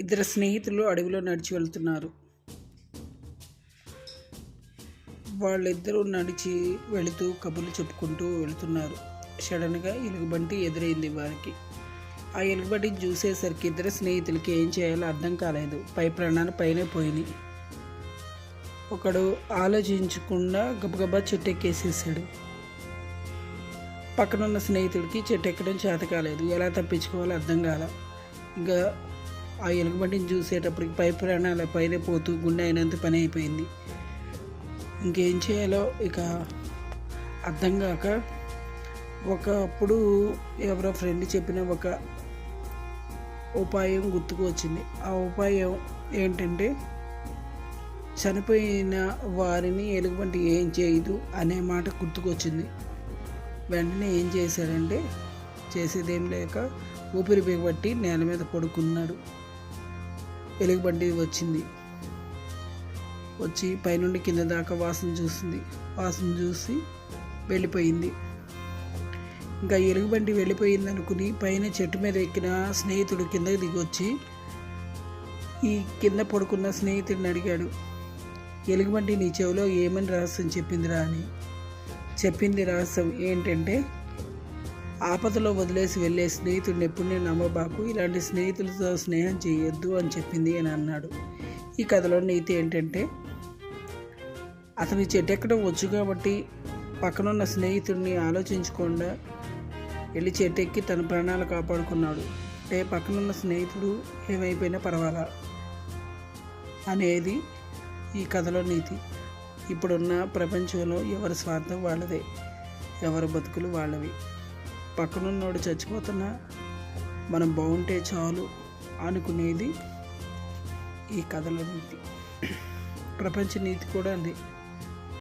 ఇద్దరు స్నేహితులు అడవిలో నడిచి వెళ్తున్నారు. వాళ్ళిద్దరూ నడిచి వెళుతూ కబుర్లు చెప్పుకుంటూ వెళ్తున్నారు. సడన్గా ఎలుగుబంటి ఎదురైంది వారికి. ఆ ఎలుగుబంటిని చూసేసరికి ఇద్దరు స్నేహితులకి ఏం చేయాలో అర్థం కాలేదు. పై ప్రాణాలు పైనే పోయినాయి. ఒకడు ఆలోచించకుండా గబగబా చెట్టు ఎక్కేసేసాడు పక్కనున్న స్నేహితుడికి చెట్టు ఎక్కడం చేత కాలేదు. ఎలా తప్పించుకోవాలో అర్థం కాల. ఇంకా ఆ ఎలుగుబంటిని చూసేటప్పటికి పై ప్రాణాల పైనే పోతూ గుండె అయినంత పని అయిపోయింది. ఇంకేం చేయాలో ఇక అర్థం కాక ఒకప్పుడు ఎవరో ఫ్రెండ్ చెప్పిన ఒక ఉపాయం గుర్తుకు వచ్చింది. ఆ ఉపాయం ఏంటంటే చనిపోయిన వారిని ఎలుగుబంటి ఏం చేయదు అనే మాట గుర్తుకొచ్చింది వెంటనే ఏం చేశాడంటే చేసేదేం లేక ఊపిరి బిగబట్టి నేల మీద పడుకున్నాడు. ఎలుగుబంటి వచ్చింది. వచ్చి పైనుండి కింద దాకా వాసన చూసింది. వాసన చూసి వెళ్ళిపోయింది. ఇంకా ఎలుగుబంటి వెళ్ళిపోయింది అనుకుని పైన చెట్టు మీద ఎక్కిన స్నేహితుడు కిందకి దిగొచ్చి ఈ కింద పడుకున్న స్నేహితుడిని అడిగాడు ఎలుగుబంటి నీ చెవిలో ఏమని రహస్యం చెప్పిందిరా అని. చెప్పింది రహస్యం ఏంటంటే ఆపదలో వదిలేసి వెళ్ళే స్నేహితుడిని ఎప్పుడు నేను నమ్మబాకు ఇలాంటి స్నేహితులతో స్నేహం చేయొద్దు అని చెప్పింది అని అన్నాడు. ఈ కథలో నీతి ఏంటంటే అతని చెట్టెక్కడం వచ్చు కాబట్టి పక్కనున్న స్నేహితుడిని ఆలోచించకుండా వెళ్ళి చెట్టెక్కి తన ప్రాణాలు కాపాడుకున్నాడు. అంటే పక్కనున్న స్నేహితుడు ఏమైపోయినా పర్వాలా అనేది ఈ కథలో నీతి. ఇప్పుడున్న ప్రపంచంలో ఎవరి స్వార్థం వాళ్ళదే ఎవరి బతుకులు వాళ్ళవి. పక్కనున్నోడు చచ్చిపోతున్నా మనం బాగుంటే చాలు అనుకునేది ఈ కథల నీతి. ప్రపంచ నీతి కూడా అంది.